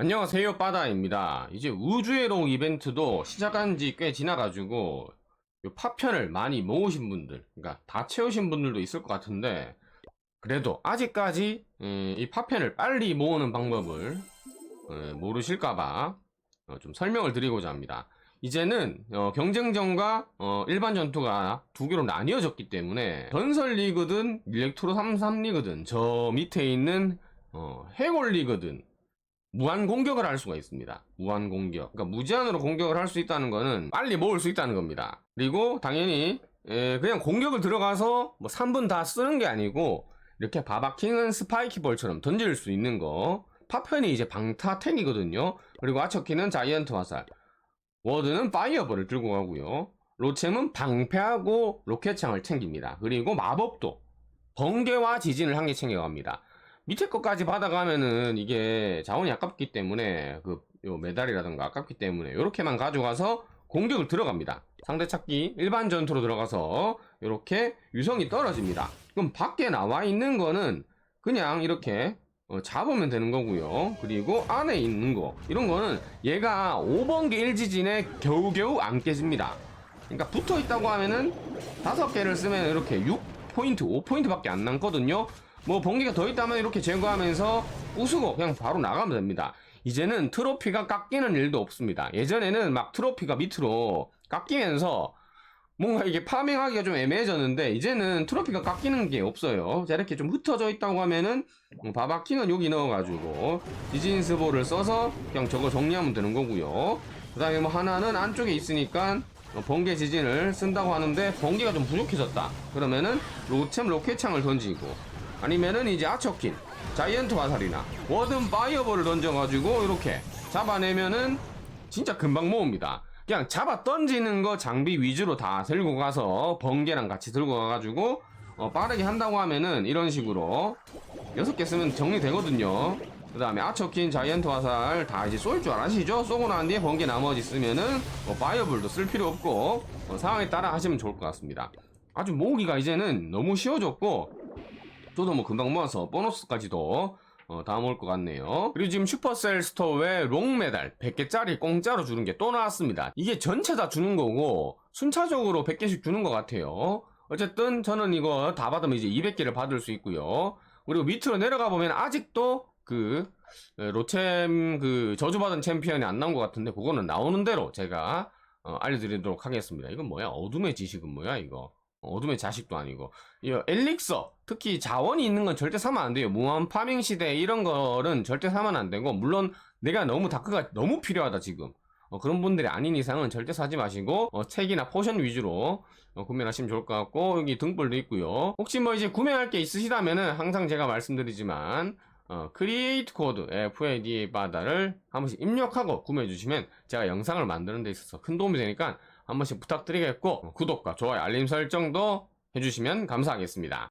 안녕하세요 빠다입니다. 이제 우주의 롱 이벤트도 시작한 지 꽤 지나가지고 요 파편을 많이 모으신 분들 그러니까 다 채우신 분들도 있을 것 같은데 그래도 아직까지 음, 이 파편을 빨리 모으는 방법을 어, 모르실까봐 어, 좀 설명을 드리고자 합니다. 이제는 어, 경쟁전과 어, 일반 전투가 두 개로 나뉘어졌기 때문에 전설 리그든 일렉트로 33 리그든 저 밑에 있는 어, 해골 리그든 무한 공격을 할 수가 있습니다. 무한 공격. 그러니까 무제한으로 공격을 할 수 있다는 거는 빨리 모을 수 있다는 겁니다. 그리고 당연히 에, 그냥 공격을 들어가서 뭐 3분 다 쓰는 게 아니고 이렇게 바바킹은 스파이키 볼처럼 던질 수 있는 거. 파편이 이제 방타탱이거든요. 그리고 아처키는 자이언트 화살. 워드는 파이어볼을 들고 가고요. 로챔은 방패하고 로켓창을 챙깁니다. 그리고 마법도 번개와 지진을 한 개 챙겨갑니다. 밑에 것까지 받아가면은 이게 자원이 아깝기 때문에 그 요 메달이라든가 아깝기 때문에 이렇게만 가져가서 공격을 들어갑니다. 상대 찾기 일반 전투로 들어가서 이렇게 유성이 떨어집니다. 그럼 밖에 나와 있는 거는 그냥 이렇게 어, 잡으면 되는 거고요. 그리고 안에 있는 거 이런 거는 얘가 5번개 1지진에 겨우겨우 안 깨집니다. 그러니까 붙어 있다고 하면은 다섯 개를 쓰면 이렇게 6 포인트, 5 포인트밖에 안 남거든요. 뭐 번개가 더 있다면 이렇게 제거하면서 부수고 그냥 바로 나가면 됩니다. 이제는 트로피가 깎이는 일도 없습니다. 예전에는 막 트로피가 밑으로 깎이면서 뭔가 이게 파밍하기가 좀 애매해졌는데 이제는 트로피가 깎이는 게 없어요. 자 이렇게 좀 흩어져 있다고 하면은 음, 바바킹은 여기 넣어가지고 디진스볼을 써서 그냥 저거 정리하면 되는 거고요. 그 다음에 뭐 하나는 안쪽에 있으니까 어, 번개 지진을 쓴다고 하는데 번개가 좀 부족해졌다. 그러면은 로챔 로켓창을 던지고 아니면은 이제 아처킨 자이언트 화살이나 워든 파이어볼을 던져가지고 이렇게 잡아내면은 진짜 금방 모읍니다. 그냥 잡아 던지는 거 장비 위주로 다 들고 가서 번개랑 같이 들고 가가지고 어, 빠르게 한다고 하면은 이런 식으로 여섯 개 쓰면 정리되거든요. 그 다음에 아처킨 자이언트 화살 다 이제 쏠 줄 아시죠? 쏘고 난 뒤에 번개 나머지 쓰면은 어, 파이어볼도 쓸 필요 없고 어, 상황에 따라 하시면 좋을 것 같습니다. 아주 모으기가 이제는 너무 쉬워졌고 저도 뭐 금방 모아서 보너스까지도 어, 다 모을 것 같네요. 그리고 지금 슈퍼셀 스토어에 롱메달 100개짜리 공짜로 주는 게 또 나왔습니다. 이게 전체 다 주는 거고 순차적으로 100개씩 주는 것 같아요. 어쨌든 저는 이거 다 받으면 이제 200개를 받을 수 있고요. 그리고 밑으로 내려가 보면 아직도 그 에, 로챔 그 저주받은 챔피언이 안 나온 것 같은데 그거는 나오는 대로 제가 어, 알려드리도록 하겠습니다. 이건 뭐야? 어둠의 지식은 뭐야 이거? 어둠의 자식도 아니고. 이 엘릭서 특히 자원이 있는 건 절대 사면 안 돼요. 무한 파밍 시대 이런 거는 절대 사면 안 되고 물론 내가 너무 다크가 너무 필요하다 지금. 어, 그런 분들이 아닌 이상은 절대 사지 마시고 어, 책이나 포션 위주로 어, 구매하시면 좋을 것 같고 여기 등불도 있고요. 혹시 뭐 이제 구매할 게 있으시다면은 항상 제가 말씀드리지만 어, 크리에이트 코드 FADA 바다를 한 번씩 입력하고 구매해 주시면 제가 영상을 만드는 데 있어서 큰 도움이 되니까 한 번씩 부탁드리겠고 구독과 좋아요 알림 설정도 해주시면 감사하겠습니다.